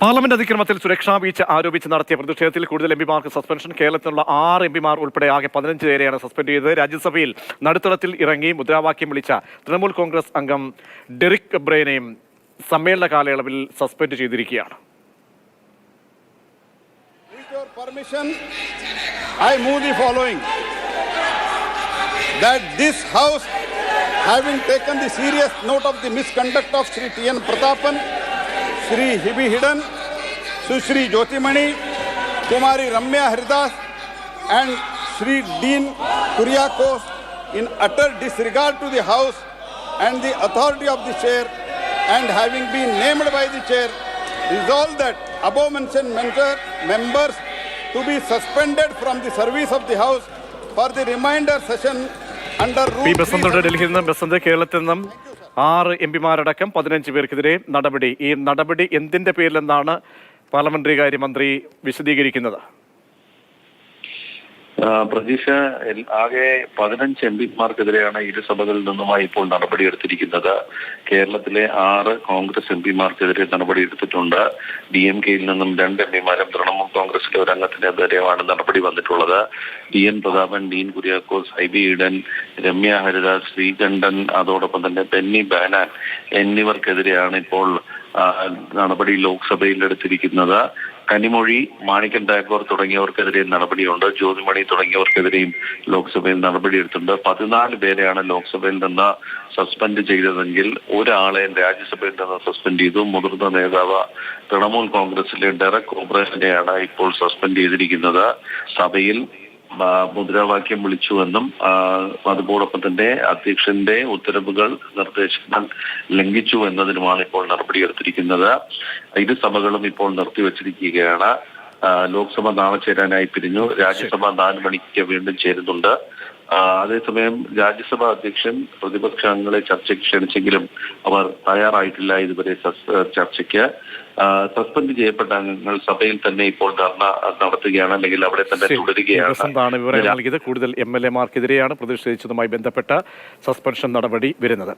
Parliament അതിക്രമത്തിൽ സുരക്ഷാ വീഴ്ച ആരോപിച്ച് നടത്തിയ പ്രതിഷേധത്തിൽ കൂടുതൽ എംപിമാർക്ക് സസ്പെൻഷൻ. കേരളത്തിലുള്ള ആറ് എംപിമാർ ഉൾപ്പെടെ ആകെ പതിനഞ്ച് പേരെയാണ് സസ്പെൻഡ് ചെയ്തത്. രാജ്യസഭയിൽ നടുത്തളത്തിൽ ഇറങ്ങി മുദ്രാവാക്യം വിളിച്ച തൃണമൂൽ കോൺഗ്രസ് അംഗം ഡെറിക് ബ്രെയിനെയും സമ്മേളന കാലയളവിൽ സസ്പെൻഡ് ചെയ്തിരിക്കുകയാണ്. Having taken the serious note of the misconduct of Sri T.N. Pratapan, Sri Hibi Hidden, Sushri Jyotimani, Kumari Ramya Haridas, and Sri Dean Kuriakos, in utter disregard to the House and the authority of the chair, and having been named by the chair, resolve that above mentioned member- members to be suspended from the service of the House for the remainder session P ബസന്തോട് ഡൽഹിയിൽ നിന്നും ബസന്ത് കേരളത്തിൽ നിന്നും ആറ് M പിമാരടക്കം പതിനഞ്ച് പേർക്കെതിരെ നടപടി. ഈ നടപടി എന്തിന്റെ പേരിലെന്നാണ് പാർലമെന്ററി കാര്യമന്ത്രി വിശദീകരിക്കുന്നത്? പ്രതീക്ഷ ആകെ പതിനഞ്ച് എം പിമാർക്കെതിരെയാണ് ഇരുസഭകളിൽ നിന്നുമായി ഇപ്പോൾ നടപടിയെടുത്തിരിക്കുന്നത് കേരളത്തിലെ ആറ് കോൺഗ്രസ് എം പിമാർക്കെതിരെ നടപടിയെടുത്തിട്ടുണ്ട് ഡി എം കെയിൽ നിന്നും രണ്ട് എം പിമാരും തൃണമൂൽ കോൺഗ്രസിലെ ഒരു ഒരംഗത്തിനെതിരെയാണ് നടപടി വന്നിട്ടുള്ളത്. ഡി എൻ പ്രതാപൻ ഡീൻ കുര്യാക്കോസ് ഹൈബി ഈഡൻ രമ്യ ഹരിദാസ് ശ്രീകണ്ഠൻ അതോടൊപ്പം തന്നെ ബെന്നി ബാനാൻ എന്നിവർക്കെതിരെയാണ് ഇപ്പോൾ നടപടി ലോക്സഭയിൽ എടുത്തിരിക്കുന്നത്. കനിമൊഴി മാണിക്കൻ ടാഗോർ തുടങ്ങിയവർക്കെതിരെ നടപടിയുണ്ട്. ജ്യോതിമണി തുടങ്ങിയവർക്കെതിരെയും ലോക്സഭയിൽ നടപടിയെടുത്തിട്ടുണ്ട്. പതിനാല് പേരെയാണ് ലോക്സഭയിൽ നിന്ന് സസ്പെൻഡ് ചെയ്തതെങ്കിൽ ഒരാളെ രാജ്യസഭയിൽ നിന്ന് സസ്പെൻഡ് ചെയ്തു. മുതിർന്ന നേതാവ് തൃണമൂൽ കോൺഗ്രസിലെ ഡെറക് ഓബ്രേനെയാണ് ഇപ്പോൾ സസ്പെൻഡ് ചെയ്തിരിക്കുന്നത്. സഭയിൽ മുദ്രാവാക്യം വിളിച്ചുവെന്നും അതോടൊപ്പം തന്നെ അധ്യക്ഷന്റെ ഉത്തരവുകൾ നിർദ്ദേശങ്ങൾ ലംഘിച്ചു എന്നതിനുമാണ് ഇപ്പോൾ നടപടിയെടുത്തിരിക്കുന്നത് ഇരു സഭകളും ഇപ്പോൾ നിർത്തിവച്ചിരിക്കുകയാണ്. ലോക്സഭ നാളെ ചേരാനായി പിരിഞ്ഞു. രാജ്യസഭ നാല് മണിക്ക് വീണ്ടും ചേരുന്നുണ്ട്. അതേസമയം രാജ്യസഭാ അധ്യക്ഷൻ പ്രതിപക്ഷാംഗങ്ങളെ ചർച്ചയ്ക്ക് ക്ഷണിച്ചെങ്കിലും അവർ തയ്യാറായിട്ടില്ല ഇതുവരെ ചർച്ചയ്ക്ക്. സസ്പെൻഡ് ചെയ്യപ്പെട്ട അംഗങ്ങൾ സഭയിൽ തന്നെ ഇപ്പോൾ ധർണ നടത്തുകയാണ് അല്ലെങ്കിൽ അവിടെ തന്നെ. തുടരുകയാണ്. വിവരം നൽകിയത്. കൂടുതൽ എം എൽ എമാർക്കെതിരെയാണ് പ്രതിഷേധിച്ചതുമായി ബന്ധപ്പെട്ട സസ്പെൻഷൻ നടപടി വരുന്നത്.